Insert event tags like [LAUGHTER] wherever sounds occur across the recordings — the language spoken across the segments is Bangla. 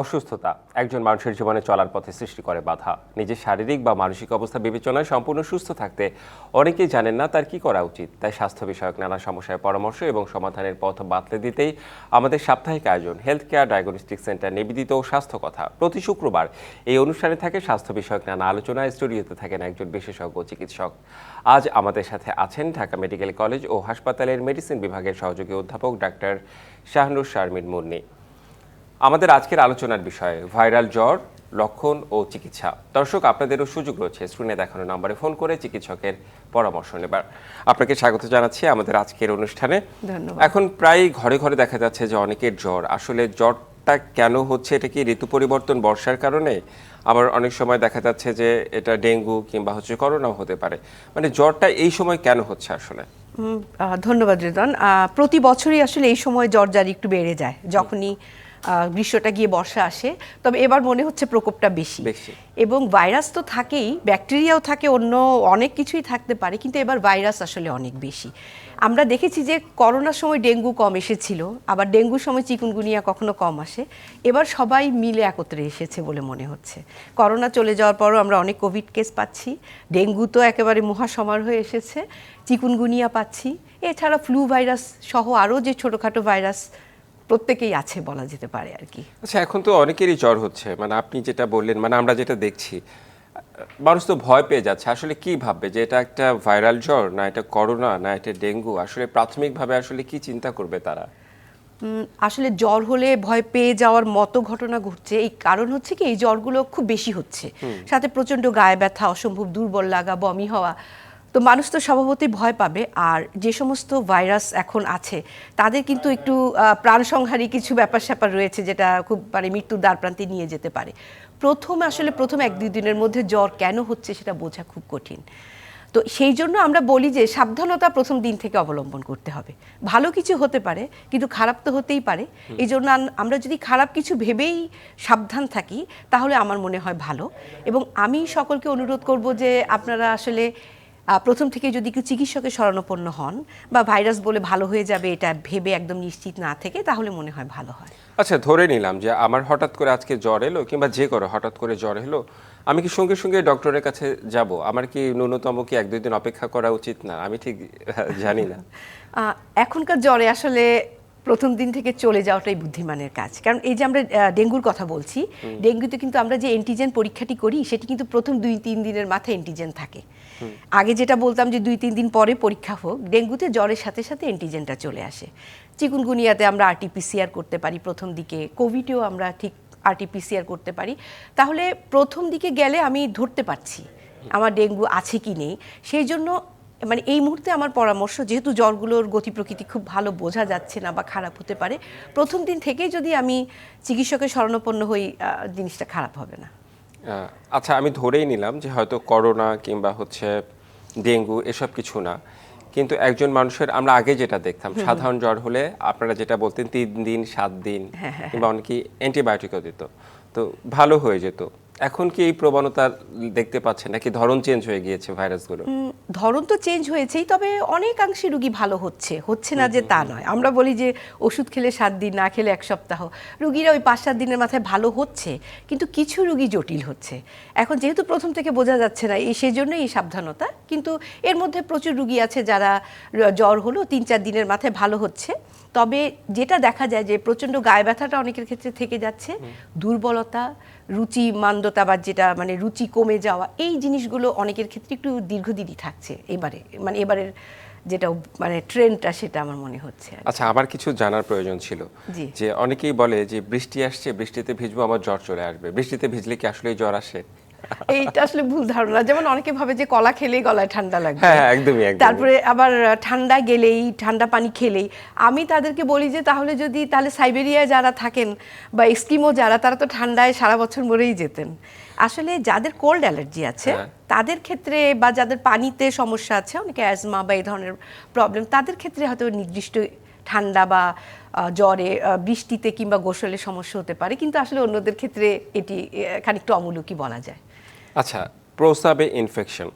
অসুস্থতা। একজন মানুষের জীবনে চলার পথে সৃষ্টি করে বাধা। নিজের শারীরিক বা মানসিক অবস্থা বিবেচনায় সম্পূর্ণ সুস্থ থাকতে অনেকেই জানেন না তার কি করা উচিত। তাই স্বাস্থ্য বিষয়ক নানা সমস্যার পরামর্শ এবং সমাধানের পথ বাতলে দিতেই আমাদের সাপ্তাহিক আয়োজন হেলথ কেয়ার ডায়াগনস্টিক সেন্টার নিবেদিত স্বাস্থ্য কথা। প্রতি শুক্রবার এই অনুষ্ঠানে থাকে স্বাস্থ্য বিষয়ক নানা আলোচনা স্টুডিওতে থাকেন একজন বিশেষজ্ঞ চিকিৎসক। আজ আমাদের সাথে আছেন ঢাকা মেডিকেল কলেজ ও হাসপাতালের মেডিসিন বিভাগের সহযোগী অধ্যাপক ডাক্তার শাহনুর শারমিন মুন্নি। আমাদের আজকের আলোচনার বিষয় ভাইরাল জ্বর লক্ষণ ও চিকিৎসা। দর্শক আপনাদেরও সুযোগ রয়েছে স্ক্রিনে দেখানো নাম্বারে ফোন করে চিকিৎসকের পরামর্শ নেবার। আপনাকে স্বাগত জানাচ্ছি আমাদের আজকের অনুষ্ঠানে। ধন্যবাদ। এখন প্রায় ঘরে ঘরে দেখা যাচ্ছে যে অনেকের জ্বর। আসলে জ্বরটা কেন হচ্ছে? এটা কি ঋতু পরিবর্তন বর্ষার কারণে? আবার অনেক সময় দেখা যাচ্ছে যে এটা ডেঙ্গু কিংবা হচ্ছে করোনাও হতে পারে। মানে জ্বরটা এই সময় কেন হচ্ছে আসলে? ধন্যবাদ রিদন। প্রতি বছরই আসলে এই সময় জ্বর জারি একটু বেড়ে যায়। যখনই গ্রীষ্মটা গিয়ে বর্ষা আসে। তবে এবার মনে হচ্ছে প্রকোপটা বেশি। বেশি। এবং ভাইরাস তো থাকেই ব্যাকটেরিয়াও থাকে অন্য অনেক কিছুই থাকতে পারে কিন্তু এবার ভাইরাস আসলে অনেক বেশি। আমরা দেখেছি যে করোনার সময় ডেঙ্গু কম এসেছিল আবার ডেঙ্গুর সময় চিকুনগুনিয়া কখনো কম আসে। এবার সবাই মিলে একত্রে এসেছে বলে মনে হচ্ছে। করোনা চলে যাওয়ার পরও আমরা অনেক কোভিড কেস পাচ্ছি। ডেঙ্গু তো একেবারে মহাসমার হয়ে এসেছে চিকুনগুনিয়া পাচ্ছি। এছাড়া ফ্লু ভাইরাস সহ আরও যে ছোটোখাটো ভাইরাস প্রত্যেকেই আছে বলা যেতে পারে আর কি। আচ্ছা এখন তো অনেকেরই জ্বর হচ্ছে। মানে আপনি যেটা বললেন মানে আমরা যেটা দেখছি মানুষ তো ভয় পেয়ে যাচ্ছে। আসলে কি ভাববে? যে এটা একটা ভাইরাল জ্বর না এটা করোনা না এটা ডেঙ্গু? আসলে প্রাথমিকভাবে আসলে কি চিন্তা করবে তারা? আসলে জ্বর হলে ভয় পেয়ে যাওয়ার মতো ঘটনা ঘটছে। এই কারণ হচ্ছে কি এই জ্বরগুলো খুব বেশি হচ্ছে। সাথে প্রচণ্ড গায়ে ব্যথা অসম্ভব দুর্বল লাগা বমি হওয়া তো মানুষ তো স্বভাবতই ভয় পাবে আর যে সমস্ত ভাইরাস এখন আছে তাদের কিন্তু একটু আহ, প্রাণসংহারী কিছু ব্যাপার স্যাপার রয়েছে যেটা খুব মানে মৃত্যুর দ্বার প্রান্তে নিয়ে যেতে পারে। প্রথম আসলে প্রথম এক দুই দিনের মধ্যে জ্বর কেন হচ্ছে সেটা বোঝা খুব কঠিন। তো সেই জন্য আমরা বলি যে সাবধানতা প্রথম দিন থেকে অবলম্বন করতে হবে। ভালো কিছু হতে পারে কিন্তু খারাপ তো হতেই পারে। এই জন্য আমরা যদি খারাপ কিছু ভেবেই সাবধান থাকি তাহলে আমার মনে হয় ভালো। এবং আমি সকলকে অনুরোধ করব যে আপনারা আসলে প্রথম থেকে যদি কেউ চিকিৎসকের শরণাপন্ন হন বা ভাইরাস বলে ভালো হয়ে যাবে এটা ভেবে একদম নিশ্চিত না থেকে তাহলে মনে হয় ভালো হয়। আচ্ছা ধরে নিলাম যে আমার হঠাৎ করে আজকে জ্বর এলো কিংবা যে করো হঠাৎ করে জ্বর এলো আমি কি সঙ্গে সঙ্গে ডক্টরের কাছে যাব? আমার কি ন্যূনতম কি এক দুই দিন অপেক্ষা করা উচিত না? আমি ঠিক জানি না। [LAUGHS] এখনকার জ্বরে আসলে প্রথম দিন থেকে চলে যাওয়াটাই বুদ্ধিমানের কাজ। কারণ এই যে আমরা ডেঙ্গুর কথা বলছি ডেঙ্গুতে কিন্তু আমরা যে অ্যান্টিজেন পরীক্ষাটি করি সেটি কিন্তু প্রথম দুই তিন দিনের মাথায় অ্যান্টিজেন থাকে। আগে যেটা বলতাম যে দুই, তিন দিন পরে পরীক্ষা হোক, ডেঙ্গুতে জ্বরের সাথে সাথে অ্যান্টিজেনটা চলে আসে। চিকুনগুনিয়াতে আমরা আরটিপিসিআর করতে পারি, প্রথম দিকে। কোভিডেও আমরা ঠিক আরটিপিসিআর করতে পারি। তাহলে প্রথম দিকে গেলে আমি ধরতে পারছি আমার ডেঙ্গু আছে কি নেই। সেই জন্য মানে এই মুহূর্তে আমার পরামর্শ, যেহেতু জ্বরগুলোর গতি প্রকৃতি খুব ভালো বোঝা যাচ্ছে না বা খারাপ হতে পারে, প্রথম দিন থেকেই যদি আমি চিকিৎসকের শরণাপন্ন হই জিনিসটা খারাপ হবে না। আচ্ছা আমি ধরেই নিলাম যে হয়তো করোনা কিংবা হচ্ছে ডেঙ্গু এসব কিছু না। কিন্তু একজন মানুষের আমরা আগে যেটা দেখতাম সাধারণ জ্বর হলে আপনারা যেটা বলতেন তিন দিন সাত দিন কিংবা অনেকে অ্যান্টিবায়োটিকও দিত। তো ভালো হয়ে যেত। এখন কি এই প্রবণতা দেখতে পাচ্ছেন? নাকি ধরন চেঞ্জ হয়ে গিয়েছে ভাইরাসগুলো ধরন তো চেঞ্জ হয়েছেই তবে অনেকাংশে রুগী ভালো হচ্ছে। হচ্ছে না যে তা নয়। আমরা বলি যে ওষুধ খেলে সাত দিন না খেলে এক সপ্তাহ। রুগীরা ওই পাঁচ সাত দিনের মাথায় ভালো হচ্ছে কিন্তু কিছু রুগী জটিল হচ্ছে। এখন যেহেতু প্রথম থেকে বোঝা যাচ্ছে না এই সেই জন্যই এই সাবধানতা। কিন্তু এর মধ্যে প্রচুর রুগী আছে যারা জ্বর হলো তিন চার দিনের মাথায় ভালো হচ্ছে। তবে যেটা দেখা যায় যে প্রচণ্ড গায়ে ব্যথাটা অনেকের ক্ষেত্রে থেকে যাচ্ছে। দুর্বলতা রুচি মান্দতা বা যেটা মানে রুচি কমে যাওয়া এই জিনিসগুলো অনেকের ক্ষেত্রে একটু দীর্ঘদিনই থাকছে এবারে। মানে এবারের যেটা মানে ট্রেন্ডটা সেটা আমার মনে হচ্ছে আচ্ছা আবার কিছু জানার প্রয়োজন ছিল। জি। যে অনেকেই বলে যে বৃষ্টি আসছে বৃষ্টিতে ভিজবো আমার জ্বর চলে আসবে। বৃষ্টিতে ভিজলে কি আসলেই জ্বর আসে? এইটা আসলে ভুল ধারণা। যেমন অনেকে ভাবে যে কলা খেলেই গলায় ঠান্ডা লাগবে। হ্যাঁ, একদমই, একদমই। তারপরে আবার ঠান্ডা গেলেই ঠান্ডা পানি খেলেই। আমি তাদেরকে বলি যে তাহলে যদি তাহলে সাইবেরিয়ায় যারা থাকেন বা এস্কিমো যারা তারা তো ঠান্ডায় সারা বছর মরেই যেতেন। আসলে যাদের কোল্ড অ্যালার্জি আছে হ্যাঁ। তাদের ক্ষেত্রে বা যাদের পানিতে সমস্যা আছে অনেকে অ্যাজমা বা এই ধরনের প্রবলেম তাদের ক্ষেত্রে হয়তো নির্দিষ্ট ঠান্ডা বা জ্বরে বৃষ্টিতে কিংবা গোসলে সমস্যা হতে পারে। কিন্তু আসলে অন্যদের ক্ষেত্রে এটি খানিকটা অমূলকই বলা যায়। আচ্ছা প্রস্রাবে ইনফেকশন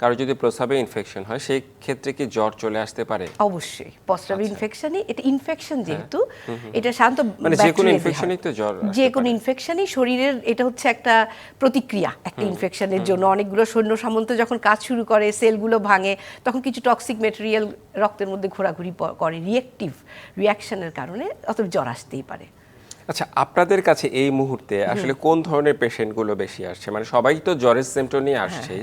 কারও যদি প্রস্রাবে ইনফেকশন হয় সেই ক্ষেত্রে কি জ্বর চলে আসতে পারে? অবশ্যই প্রস্রাব ইনফেকশনই এটা ইনফেকশন যেহেতু এটা শান্ত আচ্ছা। মানে যে কোনো ইনফেকশনই তো জ্বর যে কোনো ইনফেকশনই শরীরের এটা হচ্ছে একটা প্রতিক্রিয়া একটা ইনফেকশনের জন্য। অনেকগুলো সৈন্য সামন্ত যখন কাজ শুরু করে সেলগুলো ভাঙে তখন কিছু টক্সিক মেটেরিয়াল রক্তের মধ্যে ঘোরাঘুরি করে রিয়েক্টিভ রিয়াকশনের কারণে অতএব জ্বর আসতেই পারে। আচ্ছা আপনাদের কাছে এই মুহূর্তে আসলে কোন ধরনের পেশেন্টগুলো বেশি আসছে? মানে সবাই তো জ্বরের সিমটম নিয়ে হ্যাঁ, আসছে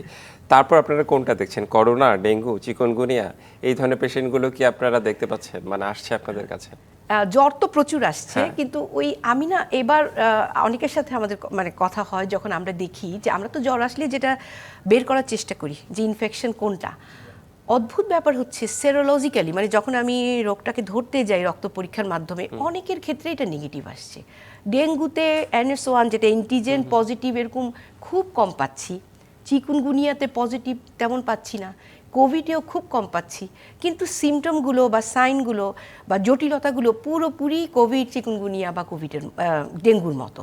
তারপর আপনারা কোনটা দেখছেন? করোনা ডেঙ্গু চিকনগুনিয়া এই ধরনের পেশেন্টগুলো কি আপনারা দেখতে পাচ্ছেন? মানে আসছে আপনাদের কাছে? জ্বর তো প্রচুর আসছে হ্যাঁ। কিন্তু ওই আমি না এবার অনেকের সাথে আমাদের মানে কথা হয় যখন আমরা দেখি যে আমরা তো জ্বর আসলে যেটা বের করার চেষ্টা করি যে ইনফেকশন কোনটা। অদ্ভুত ব্যাপার হচ্ছে সেরোলজিক্যালি মানে যখন আমি রোগটাকে ধরতে যাই রক্ত পরীক্ষার মাধ্যমে অনেকের ক্ষেত্রে এটা নেগেটিভ আসছে। ডেঙ্গুতে এনএস ওয়ান যেটা অ্যান্টিজেন পজিটিভ এরকম খুব কম পাচ্ছি। চিকুনগুনিয়াতে পজিটিভ তেমন পাচ্ছি না। কোভিডেও খুব কম পাচ্ছি। কিন্তু সিমটমগুলো বা সাইনগুলো বা জটিলতাগুলো পুরোপুরি কোভিড চিকুনগুনিয়া বা কোভিডের ডেঙ্গুর মতো।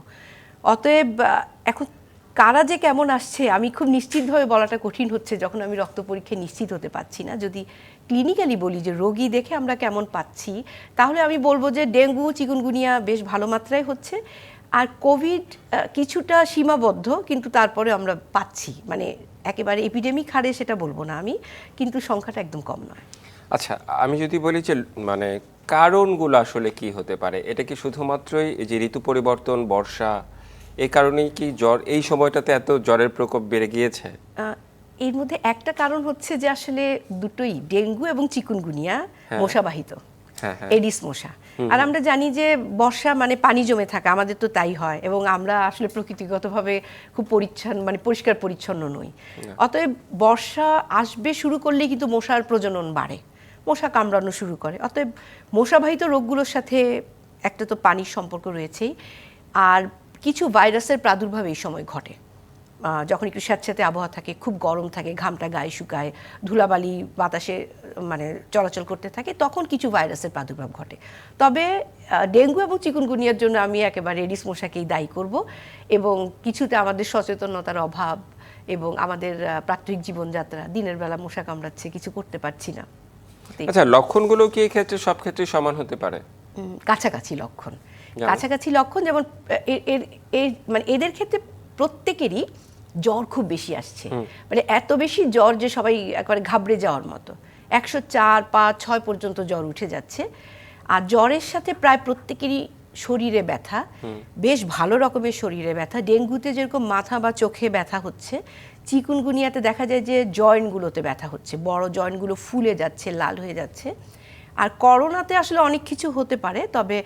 অতএব এখন কারা যে কেমন আসছে, আমি খুব নিশ্চিতভাবে বলাটা কঠিন হচ্ছে যখন আমি রক্ত পরীক্ষায় নিশ্চিত হতে পারছি না। যদি ক্লিনিক্যালি বলি যে রোগী দেখে আমরা কেমন পাচ্ছি, তাহলে আমি বলব যে ডেঙ্গু, চিকুনগুনিয়া বেশ ভালো মাত্রায় হচ্ছে। আর কোভিড কিছুটা সীমাবদ্ধ, কিন্তু তারপরে আমরা পাচ্ছি। মানে একেবারে এপিডেমিক হারে সেটা বলব না আমি, কিন্তু সংখ্যাটা একদম কম নয়। আচ্ছা আমি যদি বলি যে মানে কারণগুলো আসলে কি হতে পারে? এটা কি শুধুমাত্রই যে ঋতু পরিবর্তন, বর্ষা এই কারণেই কি জ্বর এই সময়টাতে এত জ্বরের প্রকোপ বেড়ে গিয়েছে? এর মধ্যে একটা কারণ হচ্ছে যে আসলে দুটোই ডেঙ্গু এবং চিকুনগুনিয়া মশাবাহিত হ্যাঁ হ্যাঁ। এডিস মশা। আর আমরা জানি যে বর্ষা মানে পানি জমে থাকা আমাদের তো তাই হয় এবং আমরা আসলে প্রকৃতিগতভাবে খুব পরিচ্ছন্ন মানে পরিষ্কার পরিচ্ছন্ন নই। অতএব বর্ষা আসবে শুরু করলেই কিন্তু মশার প্রজনন বাড়ে মশা কামড়ানো শুরু করে। অতএব মশাবাহিত রোগগুলোর সাথে একটা তো পানির সম্পর্ক রয়েছেই। আর কিছু ভাইরাসের প্রাদুর্ভাব এই সময় ঘটে। যখন একটু স্যাঁতস্যাঁতে আবহাওয়া থাকে খুব গরম থাকে ঘামটা গায়ে শুকায় ধুলাবালি বাতাসে মানে চলাচল করতে থাকে তখন কিছু ভাইরাসের প্রাদুর্ভাব ঘটে। তবে ডেঙ্গু এবং চিকুনগুনিয়ার জন্য আমি একেবারে এডিস মশাকেই দায়ী করব এবং কিছুতে আমাদের সচেতনতার অভাব এবং আমাদের প্রাত্যহিক জীবনযাত্রা দিনের বেলা মশা কামড়াচ্ছে কিছু করতে পারছি না। আচ্ছা লক্ষণগুলো কি এই ক্ষেত্রে সব ক্ষেত্রে সমান হতে পারে? কাছাকাছি লক্ষণ? কাছাকাছি লক্ষণ যেমন এর- এর এর- মানে এদের ক্ষেত্রে প্রত্যেকেরই জ্বর খুব বেশি আসছে। মানে এত বেশি জ্বর যে সবাই একবারে ঘাবড়ে যাওয়ার মতো। একশো চার পাঁচ ছয় পর্যন্ত জ্বর উঠে যাচ্ছে। আর জ্বরের সাথে প্রায় প্রত্যেকেরই শরীরে ব্যথা। বেশ ভালো রকমের শরীরে ব্যথা। ডেঙ্গুতে যেরকম মাথা বা চোখে ব্যথা হচ্ছে চিকুনগুনিয়াতে দেখা যায় যে জয়েন্টগুলোতে ব্যথা হচ্ছে। বড় জয়েন্টগুলো ফুলে যাচ্ছে লাল হয়ে যাচ্ছে। আর করোনাতে আসলে অনেক কিছু হতে পারে তবে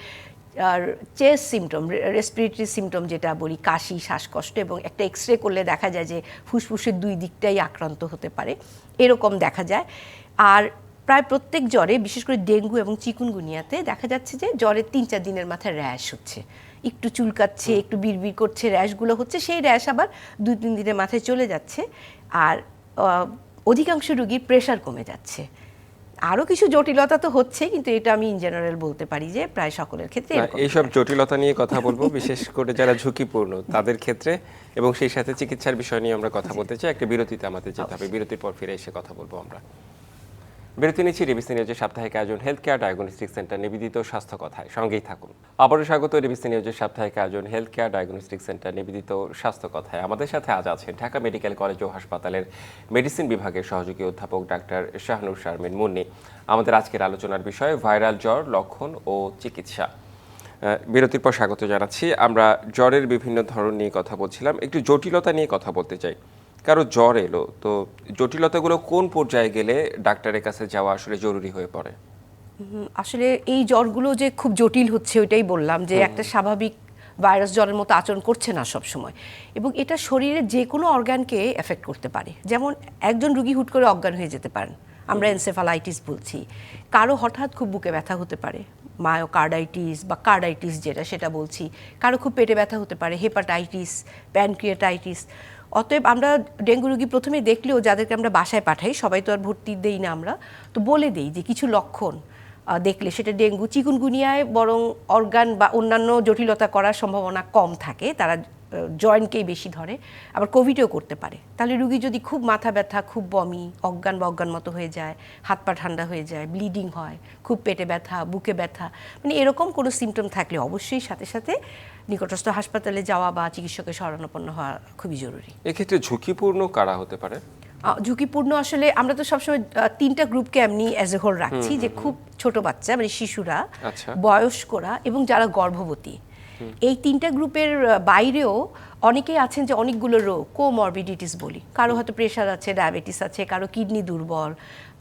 আর চেস সিমটম রেসপিরেটরি সিমটম যেটা বলি কাশি শ্বাসকষ্ট এবং একটা এক্স রে করলে দেখা যায় যে ফুসফুসের দুই দিকটাই আক্রান্ত হতে পারে। এরকম দেখা যায়। আর প্রায় প্রত্যেক জ্বরে বিশেষ করে ডেঙ্গু এবং চিকুনগুনিয়াতে দেখা যাচ্ছে যে জ্বরের তিন চার দিনের মাথায় র্যাশ হচ্ছে। একটু চুলকাচ্ছে একটু বিড়বিড় করছে র্যাশগুলো হচ্ছে সেই র্যাশ আবার দুই তিন দিনের মাথায় চলে যাচ্ছে। আর অধিকাংশ রুগীর প্রেশার কমে যাচ্ছে। আরও কিছু জটিলতা তো হচ্ছে কিন্তু এটা আমি ইন জেনারেল বলতে পারি যে প্রায় সকলের ক্ষেত্রে এইসব জটিলতা নিয়ে কথা বলব [LAUGHS] বিশেষ করে যারা ঝুঁকিপূর্ণ তাদের ক্ষেত্রে এবং সেই সাথে চিকিৎসার বিষয় নিয়ে আমরা কথা বলতে চাই। একটা বিরতিতে আমাদের যেতে হবে বিরতির পর ফিরে এসে কথা বলব আমরা। বিরতি নিচ্ছি রেবিসি নিউজের সাপ্তাহিক আয়োজন হেলথ কেয়ার ডায়াগনস্টিক সেন্টার নিবেদিত স্বাস্থ্য কথায়। সঙ্গেই থাকুন। আবারও স্বাগত রেবিসি নিউজের সাপ্তাহিক আয়োজন হেলথ কেয়ার ডায়াগনস্টিক সেন্টার নিবেদিত স্বাস্থ্য কথায়। আমাদের সাথে আজ আছেন ঢাকা মেডিকেল কলেজ ও হাসপাতালের মেডিসিন বিভাগের সহযোগী অধ্যাপক ডাক্তার শাহনুর শারমিন মুন্নি। আমাদের আজকের আলোচনার বিষয়, ভাইরাল জ্বর, লক্ষণ ও চিকিৎসা। বিরতির পর স্বাগত জানাচ্ছি। আমরা জ্বরের বিভিন্ন ধরন নিয়ে কথা বলছিলাম। একটু জটিলতা নিয়ে কথা বলতে চাই। কারও জ্বর এলো তো জটিলতাগুলো কোন পর্যায়ে গেলে ডাক্তারের কাছে যাওয়া আসলে জরুরি হয়ে পড়ে? আসলে এই জ্বরগুলো যে খুব জটিল হচ্ছে ওইটাই বললাম যে একটা স্বাভাবিক ভাইরাস জ্বরের মতো আচরণ করছে না সব সময় এবং এটা শরীরের যে কোনো অর্গানকে এফেক্ট করতে পারে। যেমন একজন রুগী হুট করে অজ্ঞান হয়ে যেতে পারেন। আমরা এনসেফালাইটিস বলছি। কারও হঠাৎ খুব বুকে ব্যথা হতে পারে। মায়োকার্ডাইটিস বা কার্ডাইটিস যেটা সেটা বলছি। কারও খুব পেটে ব্যথা হতে পারে হেপাটাইটিস প্যানক্রিয়াটাইটিস। অতএব আমরা ডেঙ্গু রোগী প্রথমে দেখলেও যাদেরকে আমরা বাসায় পাঠাই, সবাই তো আর ভর্তি দেই না আমরা, তো বলে দেই যে কিছু লক্ষণ দেখলে। সেটা ডেঙ্গু, চিকুনগুনিয়ায় বরং অর্গান বা অন্যান্য জটিলতা করার সম্ভাবনা কম থাকে, তারা জয়েন্টকেই বেশি ধরে, আবার কোভিডও করতে পারে। তাহলে রুগী যদি খুব মাথা ব্যথা, খুব বমি, অজ্ঞান বা অজ্ঞান মতো হয়ে যায়, হাত পা ঠান্ডা হয়ে যায়, ব্লিডিং হয়, খুব পেটে ব্যথা, বুকে ব্যথা মানে এরকম কোনো সিমটম থাকলে অবশ্যই সাথে সাথে নিকটস্থ হাসপাতালে যাওয়া বা চিকিৎসকের শরণাপন্ন হওয়া খুবই জরুরি। এক্ষেত্রে ঝুঁকিপূর্ণ কারা হতে পারে? ঝুঁকিপূর্ণ আসলে আমরা তো সবসময় তিনটা গ্রুপকে এমনি অ্যাজ এ হোল রাখছি যে খুব ছোট বাচ্চা মানে শিশুরা আচ্ছা। বয়স্করা এবং যারা গর্ভবতী। এই তিনটা গ্রুপের বাইরেও অনেকেই আছেন যে অনেকগুলো রোগ কোমরবিডিটিস বলি। কারও হয়তো প্রেশার আছে ডায়াবেটিস আছে, কারও কিডনি দুর্বল,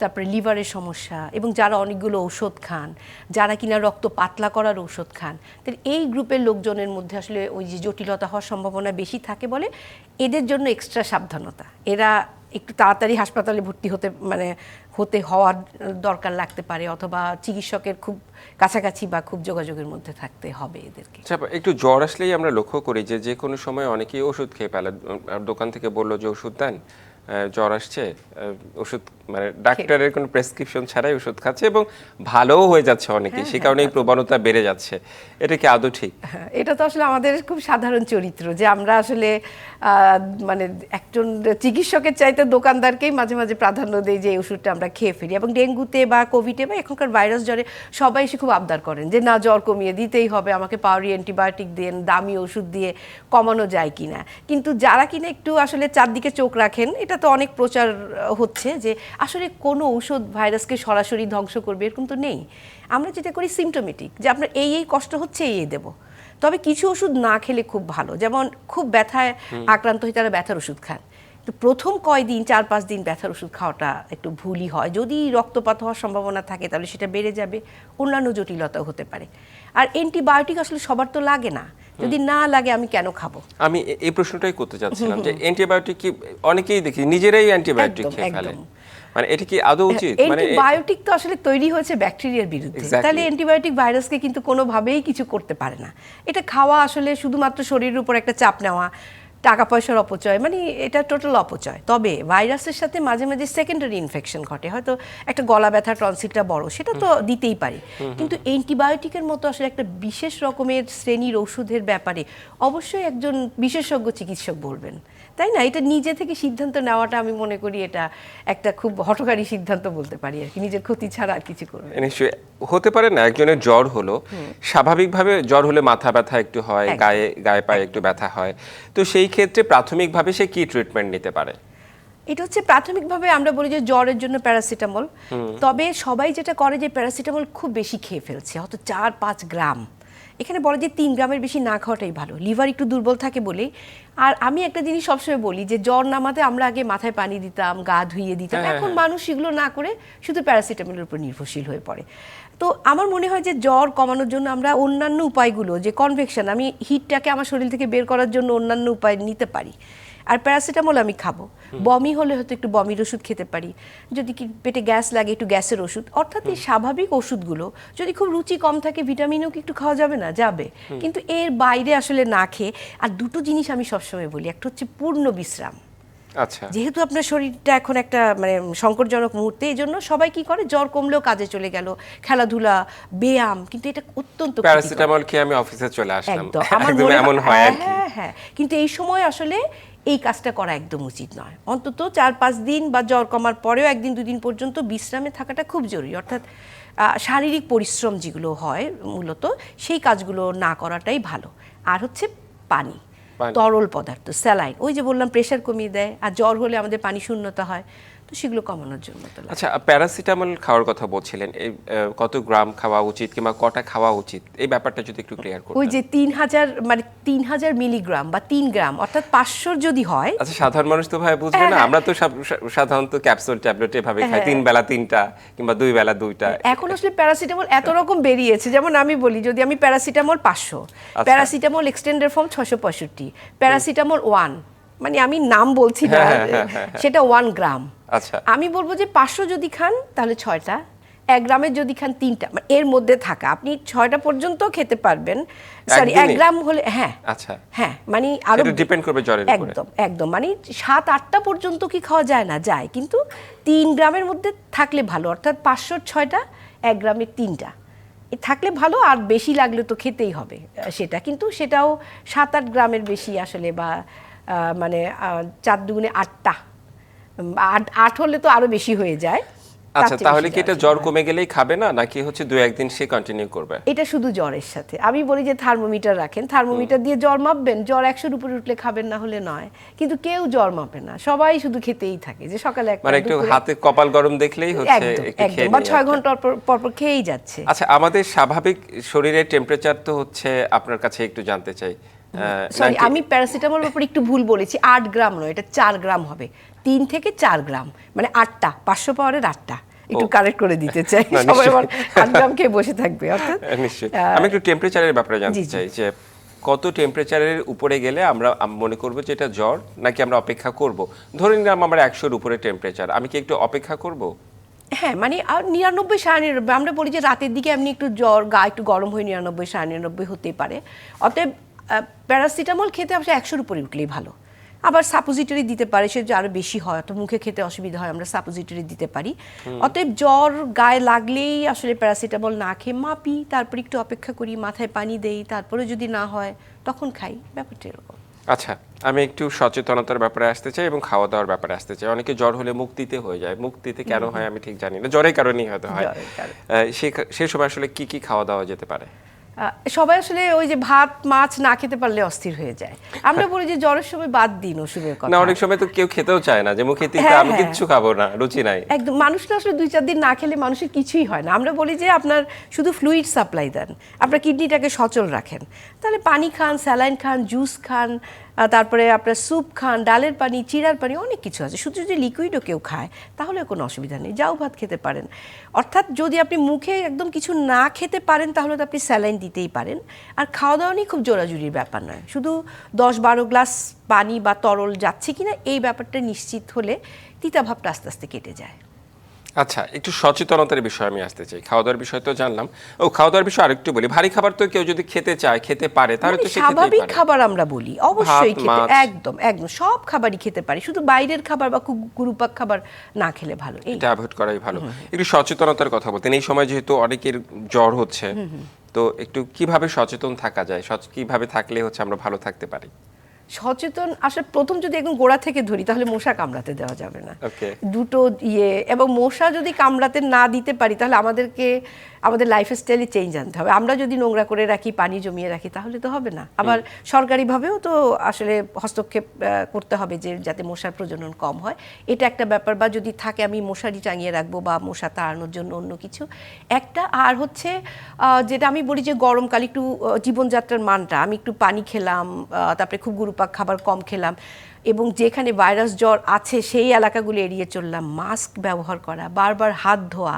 তারপরে লিভারের সমস্যা এবং যারা অনেকগুলো ঔষধ খান, যারা কিনা রক্ত পাতলা করার ঔষধ খান, তাহলে এই গ্রুপের লোকজনের মধ্যে আসলে ওই যে জটিলতা হওয়ার সম্ভাবনা বেশি থাকে বলে এদের জন্য এক্সট্রা সাবধানতা। এরা একটু তাড়াতাড়ি হাসপাতালে ভর্তি হতে মানে হতে হওয়ার দরকার লাগতে পারে, অথবা চিকিৎসকের খুব কাছাকাছি বা খুব যোগাযোগের মধ্যে থাকতে হবে এদেরকে। আচ্ছা একটু জ্বর আসলেই আমরা লক্ষ্য করি যে যে কোনো সময় অনেকেই ওষুধ খেয়ে ফেলে। দোকান থেকে বলল যে, ওষুধ দেন। জ্বর আসছে ওষুধ মানে ডাক্তারের কোনো প্রেসক্রিপশন ছাড়াই ওষুধ খাচ্ছে এবং ভালোও হয়ে যাচ্ছে অনেকে সে কারণে এই প্রবণতা বেড়ে যাচ্ছে। এটা কি আদৌ ঠিক? হ্যাঁ, এটা তো আসলে আমাদের খুব সাধারণ চরিত্র যে আমরা আসলে মানে একজন চিকিৎসকের চাইতে দোকানদারকেই মাঝে মাঝে প্রাধান্য দেই যে এই ওষুধটা আমরা খেয়ে ফেলি। এবং ডেঙ্গুতে বা কোভিডে বা এখনকার ভাইরাস জ্বরে সবাই এসে খুব আবদার করেন যে না জ্বর কমিয়ে দিতেই হবে আমাকে পাওয়ারি অ্যান্টিবায়োটিক দেন দামি ওষুধ দিয়ে কমানো যায় কিনা। কিন্তু যারা কিনা একটু আসলে চারদিকে চোখ রাখেন এটা তো অনেক প্রচার হচ্ছে যে আসলে কোনো ঔষধ ভাইরাসকে সরাসরি ধ্বংস করবে এরকম তো নেই। আমরা যেটা করি সিমটোমেটিক যে আপনার এই এই কষ্ট হচ্ছে এই এই দেবো। তবে কিছু ওষুধ না খেলে খুব ভালো। যেমন খুব ব্যথায় আক্রান্ত হয়ে তারা ব্যথার ওষুধ খান। তো প্রথম কয়দিন চার পাঁচ দিন ব্যথার ওষুধ খাওয়াটা একটু ভুলই হয়। যদি রক্তপাত হওয়ার সম্ভাবনা থাকে তাহলে সেটা বেড়ে যাবে অন্যান্য জটিলতাও হতে পারে। আর অ্যান্টিবায়োটিক আসলে সবার তো লাগে না। যদি না লাগে আমি কেন খাব? আমি এই প্রশ্নটাই করতে চাচ্ছিলাম যে অ্যান্টিবায়োটিক কি অনেকেই দেখি নিজেরাই অ্যান্টিবায়োটিক খেয়ে ফেলে। মানে এটা কি আদৌ উচিত? মানে অ্যান্টিবায়োটিক তো আসলে তৈরি হয়েছে ব্যাকটেরিয়ার বিরুদ্ধে। তাহলে অ্যান্টিবায়োটিক ভাইরাসকে কিন্তু কোনোভাবেই কিছু করতে পারে না। এটা খাওয়া আসলে শুধুমাত্র শরীরের উপর একটা চাপ নেওয়া টাকা পয়সার অপচয় মানে এটা টোটাল অপচয়। তবে ভাইরাসের সাথে মাঝে মাঝে সেকেন্ডারি ইনফেকশন ঘটে। হয়তো একটা গলা ব্যথা টনসিলটা বড় সেটা তো দিতেই পারে। কিন্তু অ্যান্টিবায়োটিকের মতো আসলে একটা বিশেষ রকমের শ্রেণির ওষুধের ব্যাপারে অবশ্যই একজন বিশেষজ্ঞ চিকিৎসক বলবেন। তাই না? এটা নিজে থেকে সিদ্ধান্ত নেওয়াটা আমি মনে করি এটা একটা খুব হঠকারী সিদ্ধান্ত বলতে পারি আর কি। নিজের ক্ষতি ছাড়া আর কিছু করবে নিশ্চয়ই হতে পারে না একজনের জ্বর হলো। স্বাভাবিকভাবে জ্বর হলে মাথা ব্যথা একটু হয় গায়ে গায়ে পায়ে একটু ব্যথা হয়। তো সেই ক্ষেত্রে প্রাথমিকভাবে সে কি ট্রিটমেন্ট নিতে পারে? এটা হচ্ছে প্রাথমিকভাবে আমরা বলি যে জ্বরের জন্য প্যারাসিটামল তবে সবাই যেটা করে যে প্যারাসিটামল খুব বেশি খেয়ে ফেলছে হয়তো চার পাঁচ গ্রাম। এখানে বলে যে তিন গ্রামের বেশি না খাওয়াটাই ভালো। লিভার একটু দুর্বল থাকে বলেই। আর আমি একটা জিনিস সবসময় বলি যে জ্বর নামাতে আমরা আগে মাথায় পানি দিতাম গা ধুইয়ে দিতাম। হ্যাঁ, এখন মানুষ সেগুলো না করে শুধু প্যারাসিটামলের উপর নির্ভরশীল হয়ে পড়ে। তো আমার মনে হয় যে জ্বর কমানোর জন্য আমরা অন্যান্য উপায়গুলো যে কনভেকশন আমি হিটটাকে আমার শরীর থেকে বের করার জন্য অন্যান্য উপায় নিতে পারি। আর প্যারাসিটামল আমি খাব। বমি হলে হয়তো একটু বমির ওষুধ খেতে পারি। যদি কি পেটে গ্যাস লাগে একটু গ্যাসের ওষুধ। অর্থাৎ এই স্বাভাবিক ওষুধগুলো যদি খুব রুচি কম থাকে ভিটামিনও কি একটু খাওয়া যাবে না? যাবে। কিন্তু এর বাইরে আসলে না খেয়ে আর দুটো জিনিস আমি সবসময় বলি। একটা হচ্ছে পূর্ণ বিশ্রাম। আচ্ছা। যেহেতু আপনার শরীরটা এখন একটা মানে সংকটজনক মুহূর্তে এই জন্য সবাই কি করে? জ্বর কমলেও কাজে চলে গেল। খেলাধুলা ব্যায়াম কিন্তু এটা অত্যন্ত প্যারাসিটামল খেয়ে আমি অফিসে চলে আসলাম। একদম। আমার এমন হয় হ্যাঁ হ্যাঁ। কিন্তু এই সময় আসলে এই কাজটা করা একদম উচিত নয়। অন্তত চার পাঁচ দিন বা জ্বর কমার পরেও একদিন দুদিন পর্যন্ত বিশ্রামে থাকাটা খুব জরুরি। অর্থাৎ শারীরিক পরিশ্রম যেগুলো হয় মূলত সেই কাজগুলো না করাটাই ভালো। আর হচ্ছে পানি। তরল পদার্থ স্যালাইন। ওই যে বললাম প্রেশার কমিয়ে দেয়। আর জ্বর হলে আমাদের পানি শূন্যতা হয়। তো সেগুলো কমানোর জন্য আচ্ছা প্যারাসিটামল খাওয়ার কথা বলছিলেন এই কত গ্রাম খাওয়া উচিত কিংবা কটা খাওয়া উচিত? এই ব্যাপারটা যদি একটু ক্লিয়ার ওই যে তিন হাজার মানে তিন হাজার মিলিগ্রাম বা তিন গ্রাম অর্থাৎ পাঁচশোর যদি হয়। আচ্ছা সাধারণ মানুষ তো ভাই বুঝবে না আমরা তো সাধারণত ক্যাপসুল ট্যাবলেট এভাবে খাই তিন বেলা তিনটা কিংবা দুই বেলা দুইটা। এখন আসলে প্যারাসিটামল এত রকম বেরিয়েছে যেমন আমি বলি যদি আমি প্যারাসিটামল পাঁচশো আচ্ছা। প্যারাসিটামল এক্সটেন্ডের ফর্ম ছশো পঁয়ষট্টি প্যারাসিটামল ওয়ান মানে আমি নাম বলছি না হ্যাঁ, হ্যাঁ, হ্যাঁ, সেটা ওয়ান গ্রাম। আচ্ছা। আমি বলব যে পাঁচশো যদি খান তাহলে ছয়টা। এক গ্রামের যদি খান তিনটা। মানে এর মধ্যে থাকা। আপনি ছয়টা পর্যন্ত খেতে পারবেন। সরি এক গ্রাম হলে হ্যাঁ। আচ্ছা। হ্যাঁ মানে আরও ডিপেন্ড করবে জ্বরের একদম একদম। মানে সাত আটটা পর্যন্ত কি খাওয়া যায় না? যায়। কিন্তু তিন গ্রামের মধ্যে থাকলে ভালো। অর্থাৎ পাঁচশোর ছয়টা এক গ্রামের তিনটা। থাকলে ভালো আর বেশি লাগলে তো খেতেই হবে সেটা। কিন্তু সেটাও সাত আট গ্রামের বেশি আসলে বা মানে চার দুগুণে আটটা। আট আট হলে তো আরও বেশি হয়ে যায়। আচ্ছা তাহলে কি এটা জ্বর কমে গেলেই খাবে না নাকি হচ্ছে দু একদিন সে কন্টিনিউ করবে? এটা শুধু জ্বরের সাথে। আমি বলি যে থার্মোমিটার রাখেন। থার্মোমিটার দিয়ে জ্বর মাপবেন জ্বর একশোর উপরে উঠলে খাবেন না হলে নয়। কিন্তু কেউ জ্বর মাপে না। সবাই শুধু খেতেই থাকে যে সকালে মানে একটু হাতে কপাল গরম দেখলেই হচ্ছে একদম বা ছয় ঘণ্টা পর পর খেয়েই যাচ্ছে। আচ্ছা আমাদের স্বাভাবিক শরীরের টেম্পারেচার তো হচ্ছে আপনার কাছে একটু জানতে চাই। সরি আমি প্যারাসিটামল ব্যাপারে একটু ভুল বলেছি। আট গ্রাম নয় এটা চার গ্রাম হবে। তিন থেকে চার গ্রাম মানে আটটা পাঁচশো পাওয়ারের আটটা। একটু কারেক্ট করে দিতে [LAUGHS] চাই। সবাই। আবার আট গ্রাম খেয়ে বসে থাকবে অর্থাৎ [LAUGHS] নিশ্চয়ই। আমি একটু টেম্পারেচারের ব্যাপারে জানতে। চাই যে কত টেম্পারেচারের উপরে গেলে আমরা মনে করব যে এটা জ্বর নাকি আমরা অপেক্ষা করব? ধরে নিলাম আমার একশোর উপরে টেম্পারেচার আমি কি একটু অপেক্ষা করব? হ্যাঁ মানে আর নিরানব্বই সাড়ে নিরানব্বই আমরা বলি যে রাতের দিকে এমনি একটু জ্বর গা একটু গরম হয়ে নিরানব্বই সাড়ে নিরানব্বই হতেই পারে। অতএব প্যারাসিটামল খেতে অবশ্যই একশোর উপরে উঠলেই ভালো। আবার সাপোজিটরি দিতে পারে সে আরও বেশি হয় অত মুখে খেতে অসুবিধা হয় আমরা সাপোজিটরি দিতে পারি। অতএব জ্বর গায়ে লাগলেই আসলে প্যারাসিটামল না খেয়ে মাপি তারপর একটু অপেক্ষা করি মাথায় পানি দেই তারপরে যদি না হয় তখন খাই। ব্যাপারটা এরকম। আচ্ছা আমি একটু সচেতনতার ব্যাপারে আসতে চাই এবং খাওয়া দাওয়ার ব্যাপারে আসতে চাই। অনেকে জ্বর হলে মুক্তিতে হয়ে যায়। মুক্তিতে কেন হয় আমি ঠিক জানি না। জ্বরের কারণেই হয়তো হয়। সে সময় আসলে কি কি খাওয়া দাওয়া যেতে পারে? সবাই আসলে ওই যে ভাত মাছ না খেতে পারলে অস্থির হয়ে যায়। আমরা বলি যে জ্বরের সময় বাদ দিন ওষুধের কথা। না অনেক সময় তো কেউ খেতেও চায় না যে মুখে তিতা হ্যাঁ, আমি হ্যাঁ। কিচ্ছু খাব না রুচি নাই। একদম মানুষ না আসলে দুই চার দিন না খেলে মানুষের কিছুই হয় না। আমরা বলি যে আপনার শুধু ফ্লুইড সাপ্লাই দেন। আপনার কিডনিটাকে সচল রাখেন। তাহলে পানি খান স্যালাইন খান জুস খান তারপরে আপনার স্যুপ খান, ডালের পানি, চিরার পানি, অনেক কিছু আছে। শুধু যদি লিকুইডও কেউ খায়, তাহলে কোনো অসুবিধা নেই। যাও ভাত খেতে পারেন। অর্থাৎ যদি আপনি মুখে একদম কিছু না খেতে পারেন, তাহলে তো আপনি স্যালাইন দিতেই পারেন। আর খাওয়া দাওয়া নিয়ে খুব জোরাজুরির ব্যাপার নয়। শুধু দশ বারো গ্লাস পানি বা তরল যাচ্ছে কিনা, এই ব্যাপারটা নিশ্চিত হলে তিতাভাবটা আস্তে আস্তে কেটে যায়। আচ্ছা একটু সচেতনতার বিষয়ে আমি আসতে চাই। খাওয়া দাওয়ার বিষয় তো জানলাম। ও খাওয়া দাওয়ার বিষয় আরেকটু বলি। ভারী খাবার তো কেউ যদি খেতে চায় খেতে পারে তাহলে তো মানে স্বাভাবিক খাবার আমরা বলি। অবশ্যই খেতে একদম একদম সব খাবারই খেতে পারি। শুধু বাইরের খাবার বা খুব গুরুপাক খাবার না খেলে ভালো এটা অ্যাভয়েড করাই ভালো। একটু সচেতনতার কথা বলতেন। এই সময় যেহেতু অনেকের জ্বর হচ্ছে তো একটু কীভাবে সচেতন থাকা যায়? কীভাবে থাকলে হচ্ছে আমরা ভালো থাকতে পারি? সচেতন আসলে প্রথম যদি একদম গোড়া থেকে ধরি তাহলে মশা কামড়াতে দেওয়া যাবে না। ওকে দুটো ইয়ে এবং মশা যদি কামড়াতে না দিতে পারি তাহলে আমাদেরকে আমাদের লাইফস্টাইলে চেঞ্জ আনতে হবে। আমরা যদি নোংরা করে রাখি পানি জমিয়ে রাখি তাহলে তো হবে না। আবার সরকারিভাবেও তো আসলে হস্তক্ষেপ করতে হবে যে যাতে মশার প্রজনন কম হয়। এটা একটা ব্যাপার। বা যদি থাকে আমি মশারি টাঙিয়ে রাখব বা মশা তাড়ানোর জন্য অন্য কিছু। একটা আর হচ্ছে যেটা আমি বলি যে গরমকাল একটু জীবনযাত্রার মানটা। আমি একটু পানি খেলাম তারপরে খুব গুরুপাক খাবার কম খেলাম। এবং যেখানে ভাইরাস জ্বর আছে সেই এলাকাগুলো এড়িয়ে চললাম। মাস্ক ব্যবহার করা বারবার হাত ধোয়া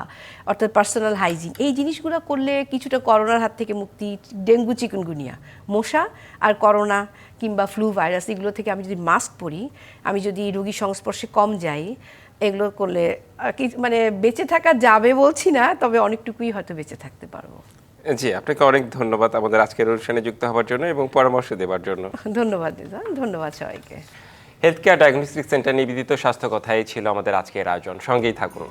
অর্থাৎ পার্সোনাল হাইজিন এই জিনিসগুলো করলে কিছুটা করোনার হাত থেকে মুক্তি ডেঙ্গু চিকুনগুনিয়া মশা আর করোনা কিংবা ফ্লু ভাইরাস এগুলো থেকে আমি যদি মাস্ক পরি আমি যদি রোগীর সংস্পর্শে কম যাই এগুলো করলে মানে বেঁচে থাকা যাবে বলছি না তবে অনেকটুকুই হয়তো বেঁচে থাকতে পারব। জি আপনাকে অনেক ধন্যবাদ আমাদের আজকের অনুষ্ঠানে যুক্ত হওয়ার জন্য এবং পরামর্শ দেওয়ার জন্য। ধন্যবাদ দিদা। ধন্যবাদ সবাইকে। হেলথ কেয়ার ডায়াগনস্টিক সেন্টার নিবেদিত স্বাস্থ্য কথাই ছিল আমাদের আজকের আয়োজন। সঙ্গেই থাকুন।